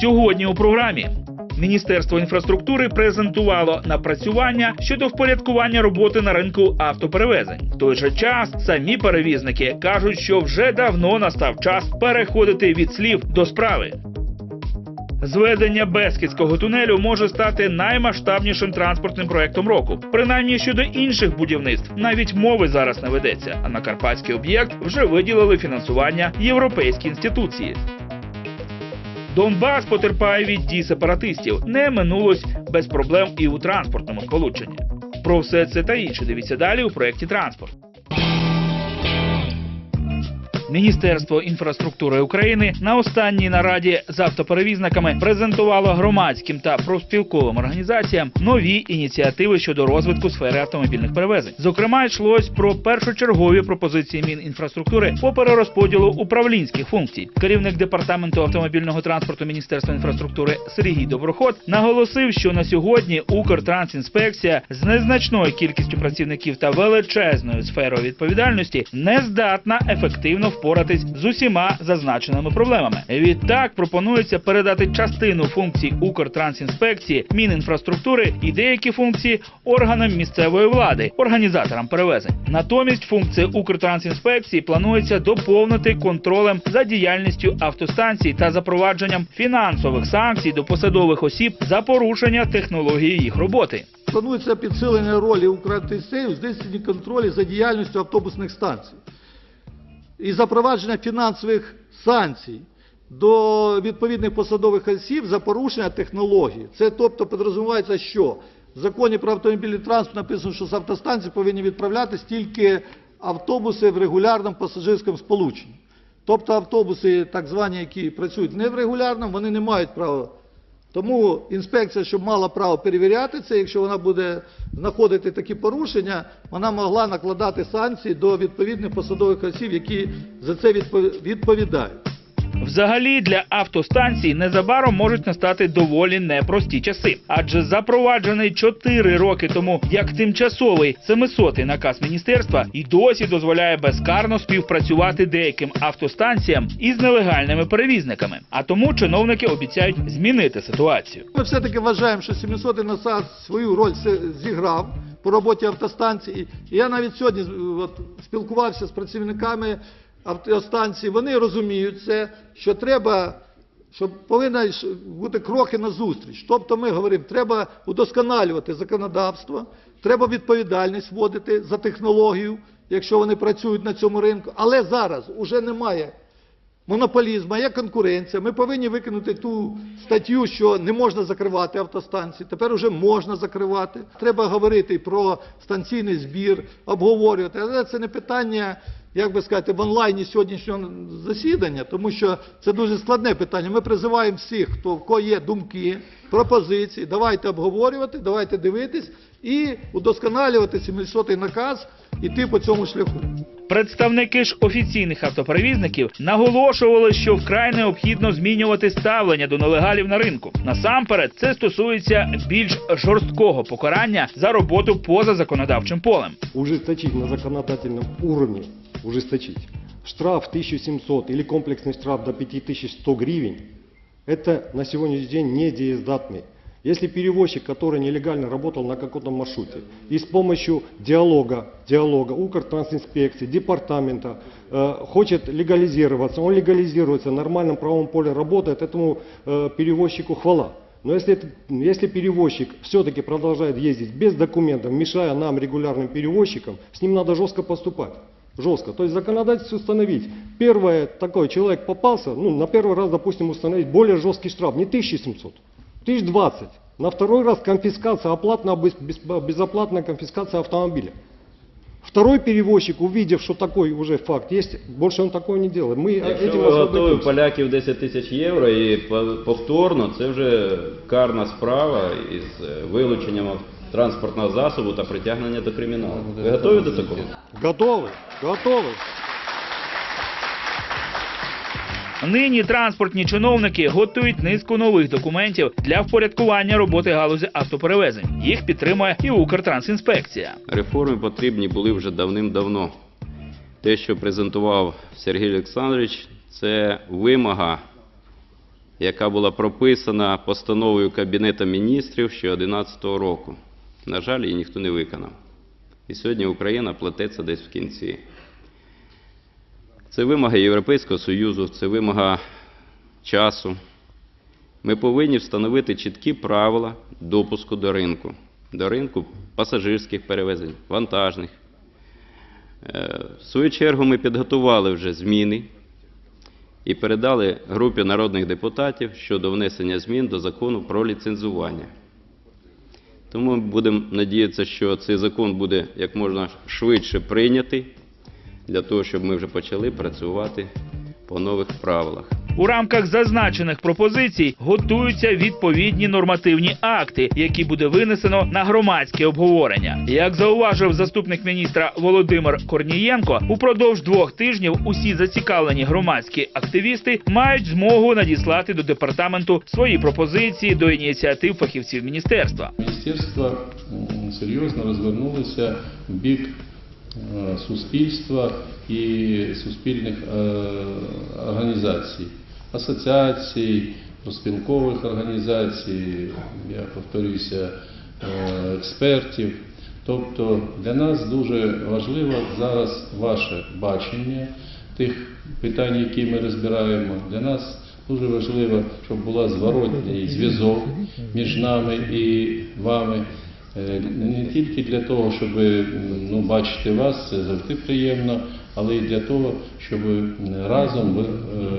Сьогодні у програмі Міністерство інфраструктури презентувало напрацювання щодо впорядкування роботи на ринку автоперевезень. В той же час самі перевізники кажуть, що вже давно настав час переходити від слів до справи. Зведення Бескідського тунелю може стати наймасштабнішим транспортним проектом року. Принаймні щодо інших будівництв навіть мови зараз не ведеться. А на карпатський об'єкт вже виділили фінансування європейські інституції. Донбас потерпає від дій сепаратистів. Не минулось без проблем і у транспортному сполученні. Про все це та інше дивіться далі у проєкті Транспорт. Міністерство інфраструктури України на останній нараді з автоперевізниками презентувало громадським та профспілковим організаціям нові ініціативи щодо розвитку сфери автомобільних перевезень. Зокрема, йшлось про першочергові пропозиції Мінінфраструктури по перерозподілу управлінських функцій. Керівник департаменту автомобільного транспорту Міністерства інфраструктури Сергій Доброход наголосив, що на сьогодні Укртрансінспекція з незначною кількістю працівників та величезною сферою відповідальності не здатна ефективно впоратись з усіма зазначеними проблемами. Відтак пропонується передати частину функцій Укртрансінспекції, Мінінфраструктури і деякі функції органам місцевої влади, організаторам перевезень. Натомість функції Укртрансінспекції планується доповнити контролем за діяльністю автостанцій та запровадженням фінансових санкцій до посадових осіб за порушення технології їх роботи. Планується підсилення ролі Укртсею в здійсненні контролю за діяльністю автобусних станцій і запровадження фінансових санкцій до відповідних посадових осіб за порушення технології. Це тобто підрозумівається, що в законі про автомобільний транспорт написано, що з автостанцій повинні відправлятися тільки автобуси в регулярному пасажирському сполученні. Тобто автобуси, так звані, які працюють не в регулярному, вони не мають права тому інспекція, щоб мала право перевіряти це, якщо вона буде знаходити такі порушення, вона могла накладати санкції до відповідних посадових осіб, які за це відпо- відповідають. Взагалі для автостанцій незабаром можуть настати доволі непрості часи, адже запроваджений 4 роки тому як тимчасовий 700-й наказ міністерства і досі дозволяє безкарно співпрацювати деяким автостанціям із нелегальними перевізниками. А тому чиновники обіцяють змінити ситуацію. Ми все-таки вважаємо, що 700 насад свою роль зіграв по роботі автостанції. Я навіть сьогодні от, спілкувався з працівниками автостанції. Вони розуміють це, що треба, що повинні бути кроки на зустріч. Тобто ми говоримо, треба удосконалювати законодавство, треба відповідальність вводити за технологію, якщо вони працюють на цьому ринку. Але зараз уже немає монополізму, є конкуренція. Ми повинні викинути ту статтю, що не можна закривати автостанції. Тепер вже можна закривати. Треба говорити про станційний збір, обговорювати. Але це не питання, як би сказати, в онлайні сьогоднішнього засідання, тому що це дуже складне питання. Ми призиваємо всіх, хто в кого є думки, пропозиції. Давайте обговорювати, давайте дивитись і удосконалювати 700-й наказ, іти по цьому шляху. Представники ж офіційних автоперевізників наголошували, що вкрай необхідно змінювати ставлення до нелегалів на ринку. Насамперед, це стосується більш жорсткого покарання за роботу поза законодавчим полем. ужесточить на законодательном уровне, ужесточить. Штраф 1700 или комплексный штраф до 5100 гривен, это на сегодняшний день недеездатный. Если перевозчик, который нелегально работал на каком-то маршруте, и с помощью диалога, диалога Укртрансинспекции, департамента, э, хочет легализироваться, он легализируется, в нормальном правом поле работает, этому э, перевозчику хвала. Но если, если перевозчик все-таки продолжает ездить без документов, мешая нам, регулярным перевозчикам, с ним надо жестко поступать Жестко. То есть законодательство установить. Первое, такой человек попался, ну, на первый раз, допустим, установить более жесткий штраф, не 1700, 1020. На второй раз конфискация, оплатная, без- без- безоплатная конфискация автомобиля. Второй перевозчик, увидев, что такой уже факт есть, больше он такого не делает. Мы Якщо этим ви готові освободимся. поляків 10 тисяч євро і по- повторно, це вже карна справа із е, вилученням транспортного засобу та притягнення до криміналу. Ви готові до такого? Готові? Готові. Нині транспортні чиновники готують низку нових документів для впорядкування роботи галузі автоперевезень. Їх підтримує і Укртрансінспекція. Реформи потрібні були вже давним-давно. Те, що презентував Сергій Олександрович, це вимога яка була прописана постановою Кабінету міністрів ще 2011 року. На жаль, її ніхто не виконав. І сьогодні Україна платиться десь в кінці. Це вимога Європейського Союзу, це вимога часу. Ми повинні встановити чіткі правила допуску до ринку, до ринку пасажирських перевезень, вантажних. Е, В свою чергу ми підготували вже зміни і передали групі народних депутатів щодо внесення змін до закону про ліцензування. Тому будемо надіятися, що цей закон буде як можна швидше прийнятий, для того, щоб ми вже почали працювати по нових правилах. У рамках зазначених пропозицій готуються відповідні нормативні акти, які буде винесено на громадське обговорення. Як зауважив заступник міністра Володимир Корнієнко, упродовж двох тижнів усі зацікавлені громадські активісти мають змогу надіслати до департаменту свої пропозиції до ініціатив фахівців міністерства. Міністерство серйозно розвернулося в бік е, суспільства і суспільних е, організацій, асоціацій, проспілкових організацій, я повторюся, е, експертів. Тобто для нас дуже важливо зараз ваше бачення тих питань, які ми розбираємо. Для нас дуже важливо, щоб була зворотній зв'язок між нами і вами. Е, Не тільки для того, щоб ну, бачити вас, це завжди приємно, але й для того, щоб разом е,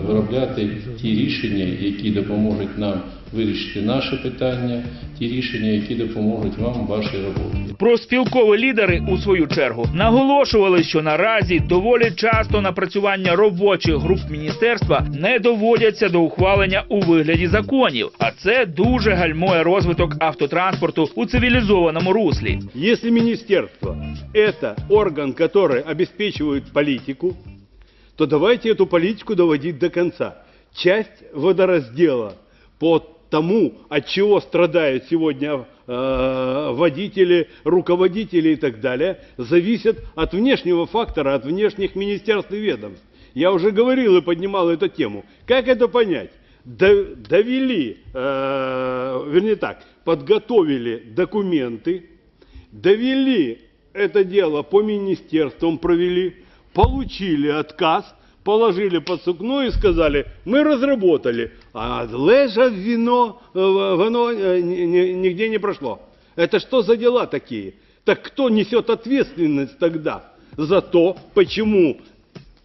виробляти ті рішення, які допоможуть нам вирішити наше питання, ті рішення, які допоможуть вам в вашій роботі. Проспілкові лідери у свою чергу наголошували, що наразі доволі часто напрацювання робочих груп міністерства не доводяться до ухвалення у вигляді законів, а це дуже гальмує розвиток автотранспорту у цивілізованому руслі. Если министерство – это орган, который обеспечивает политику, то давайте эту политику доводить до конца. Часть водораздела по тому, от чего страдают сегодня э, водители, руководители и так далее, зависит от внешнего фактора, от внешних министерств и ведомств. Я уже говорил и поднимал эту тему. Как это понять? До- довели, э, вернее так, подготовили документы, довели это дело по министерствам, провели, получили отказ, положили под сукно и сказали, мы разработали, а лежа вино, э, вино э, ни- ни- нигде не прошло. Это что за дела такие? Так кто несет ответственность тогда за то, почему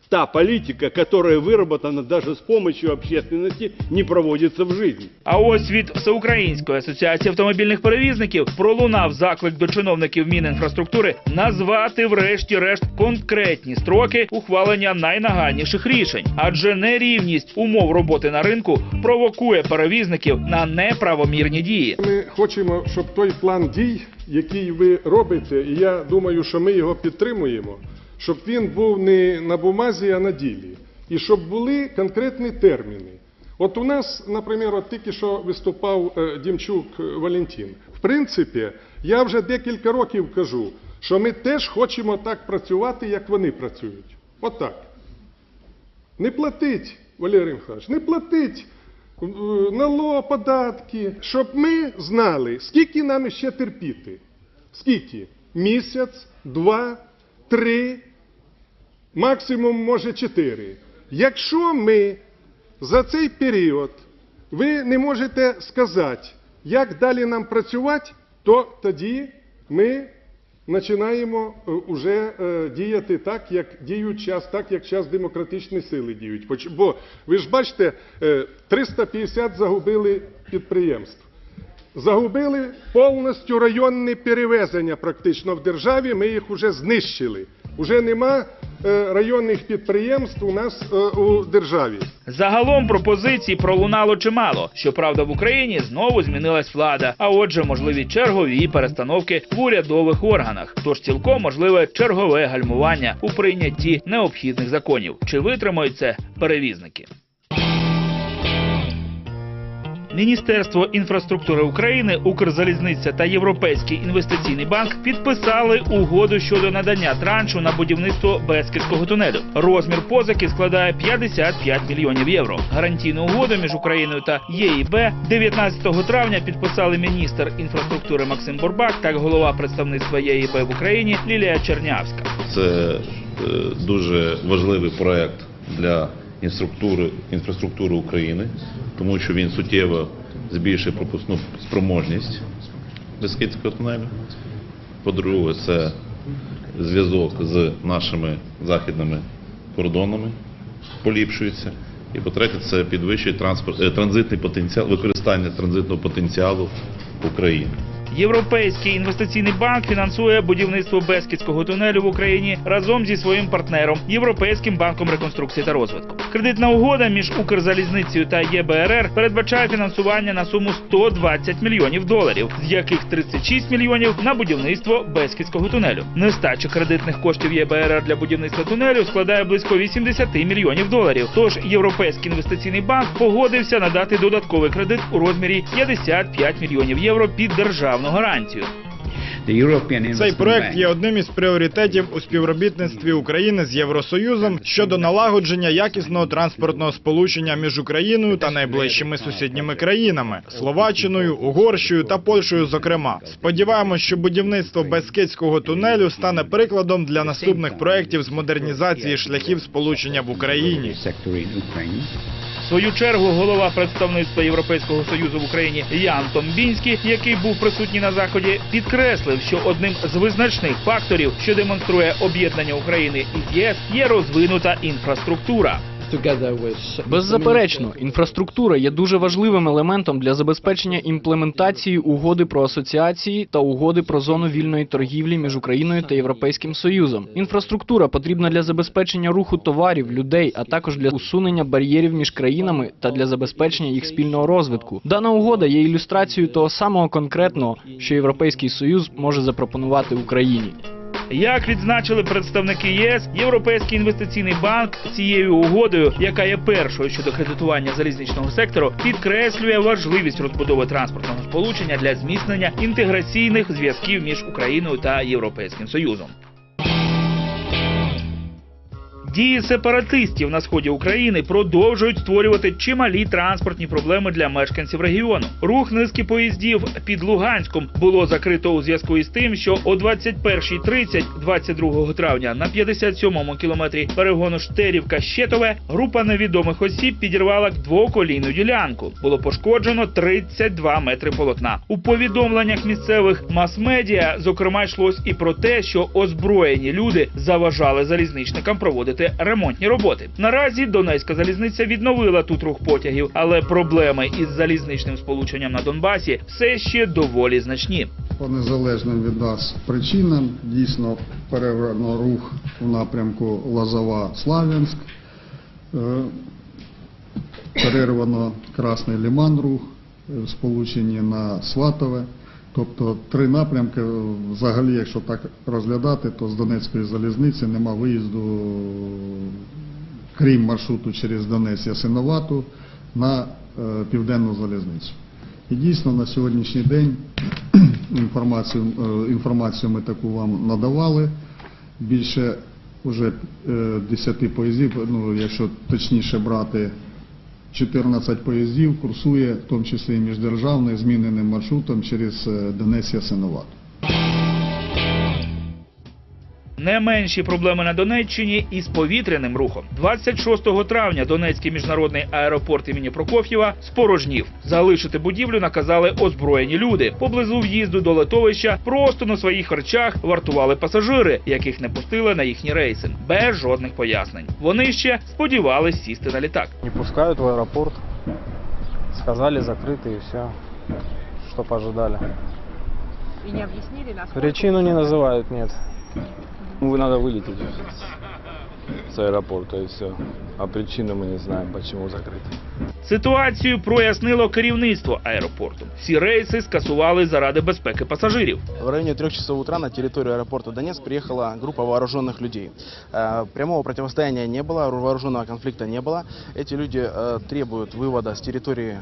та политика, которая выработана даже с помощью общественности, не проводится в жизнь? А ось від Всеукраїнської асоціації автомобільних перевізників пролунав заклик до чиновників Мінінфраструктури назвати врешті-решт конкретні строки ухвалення найнагальніших рішень, адже нерівність умов роботи на ринку провокує перевізників на неправомірні дії. Ми хочемо, щоб той план дій, який ви робите, і я думаю, що ми його підтримуємо, щоб він був не на бумазі, а на ділі. І щоб були конкретні терміни. От у нас, наприклад, от тільки що виступав е, Дімчук е, Валентин. В принципі, я вже декілька років кажу, що ми теж хочемо так працювати, як вони працюють. От так. Не платить, Валерій Михайлович, не платить е, налог, податки, щоб ми знали, скільки нам ще терпіти. Скільки? Місяць, два, три, максимум, може, чотири. Якщо ми за цей період ви не можете сказати, як далі нам працювати, то тоді ми починаємо е, уже е, діяти так, як діють час, так як час демократичні сили діють. Бо ви ж бачите, е, 350 загубили підприємств. Загубили повністю районні перевезення практично в державі. Ми їх вже знищили. Уже нема е, районних підприємств у нас е, у державі. Загалом пропозицій пролунало чимало. Щоправда, в Україні знову змінилась влада, а отже, можливі чергові перестановки в урядових органах. Тож цілком можливе чергове гальмування у прийнятті необхідних законів. Чи витримають це перевізники? Міністерство інфраструктури України, Укрзалізниця та Європейський інвестиційний банк підписали угоду щодо надання траншу на будівництво Бескідського тунелю. Розмір позики складає 55 мільйонів євро. Гарантійну угоду між Україною та ЄІБ 19 травня підписали міністр інфраструктури Максим Бурбак та голова представництва ЄІБ в Україні Лілія Чернявська. Це е, дуже важливий проект для інфраструктури, України, тому що він суттєво збільшує пропускну спроможність Бескидського тунелю. По-друге, це зв'язок з нашими західними кордонами поліпшується. І по-третє, це підвищує е, транзитний потенціал, використання транзитного потенціалу України. Європейський інвестиційний банк фінансує будівництво Бескідського тунелю в Україні разом зі своїм партнером Європейським банком реконструкції та розвитку. Кредитна угода між Укрзалізницею та ЄБРР передбачає фінансування на суму 120 мільйонів доларів, з яких 36 мільйонів на будівництво Бескідського тунелю. Нестача кредитних коштів ЄБРР для будівництва тунелю складає близько 80 мільйонів доларів. Тож Європейський інвестиційний банк погодився надати додатковий кредит у розмірі 55 мільйонів євро під державну гарантію. Цей проект є одним із пріоритетів у співробітництві України з Євросоюзом щодо налагодження якісного транспортного сполучення між Україною та найближчими сусідніми країнами Словаччиною, Угорщею та Польщею. Зокрема, сподіваємось, що будівництво Бескидського тунелю стане прикладом для наступних проєктів з модернізації шляхів сполучення в Україні. В свою чергу голова представництва Європейського союзу в Україні Ян Томбінський, який був присутній на заході, підкреслив, що одним з визначних факторів, що демонструє об'єднання України із ЄС, є розвинута інфраструктура. Беззаперечно, інфраструктура є дуже важливим елементом для забезпечення імплементації угоди про асоціації та угоди про зону вільної торгівлі між Україною та Європейським Союзом. Інфраструктура потрібна для забезпечення руху товарів, людей, а також для усунення бар'єрів між країнами та для забезпечення їх спільного розвитку. Дана угода є ілюстрацією того самого конкретного, що Європейський Союз може запропонувати Україні. Як відзначили представники ЄС, Європейський інвестиційний банк цією угодою, яка є першою щодо кредитування залізничного сектору, підкреслює важливість розбудови транспортного сполучення для зміцнення інтеграційних зв'язків між Україною та Європейським Союзом. Дії сепаратистів на сході України продовжують створювати чималі транспортні проблеми для мешканців регіону. Рух низки поїздів під Луганськом було закрито у зв'язку із тим, що о 21.30 22 травня на 57-му кілометрі перегону Штерівка Щетове група невідомих осіб підірвала двоколійну ділянку. Було пошкоджено 32 метри полотна. У повідомленнях місцевих мас-медіа, зокрема, йшлось і про те, що озброєні люди заважали залізничникам проводити ремонтні роботи. Наразі Донецька залізниця відновила тут рух потягів, але проблеми із залізничним сполученням на Донбасі все ще доволі значні. По незалежним від нас причинам дійсно перервано рух у напрямку Лазова-Славянськ, е, перервано Красний Лиман рух, е, в сполученні на Сватове. Тобто три напрямки, е, взагалі, якщо так розглядати, то з Донецької залізниці нема виїзду, крім маршруту через Донець Ясиновату, на е, південну залізницю. І дійсно на сьогоднішній день інформацію, е, інформацію ми таку вам надавали. Більше вже 10 поїздів, ну якщо точніше брати 14 поїздів, курсує в тому числі і міждержавний зміненим маршрутом через Донецья Донець Ясиноват. Не менші проблеми на Донеччині із повітряним рухом. 26 травня Донецький міжнародний аеропорт імені Прокоф'єва спорожнів. Залишити будівлю наказали озброєні люди. Поблизу в'їзду до литовища просто на своїх харчах вартували пасажири, яких не пустили на їхні рейси, без жодних пояснень. Вони ще сподівались сісти на літак. Не пускают в аэропорт. Сказали закрыто и все. Чтоб ожидали. И не объяснили, насколько... Причину не называют, нет. Вы надо вылететь с аэропорта и все. А причину мы не знаем, почему закрыто. Ситуацію прояснило керівництво аеропорту. Всі рейси скасували заради безпеки пасажирів. В районе трех часов утра на территорию аэропорта Донецк приехала группа вооруженных людей. Э, Прямого противостояния не было, вооруженного конфликта не было. Эти люди э, требуют вывода с территории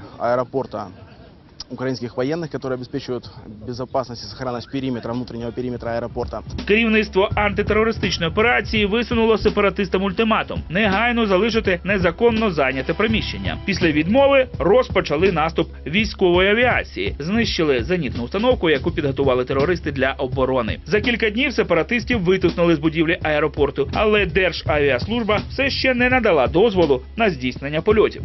аэропорта украинских военных, которые обеспечивают безопасность и сохранность периметра, внутреннего периметра аэропорта. Керівництво антитерористичної операції висунуло сепаратистам ультиматум негайно залишити незаконно зайняте приміщення. Після відмови розпочали наступ військової авіації, знищили зенітну установку, яку підготували терористи для оборони. За кілька днів сепаратистів витиснули з будівлі аеропорту, але Державіаслужба все ще не надала дозволу на здійснення польотів.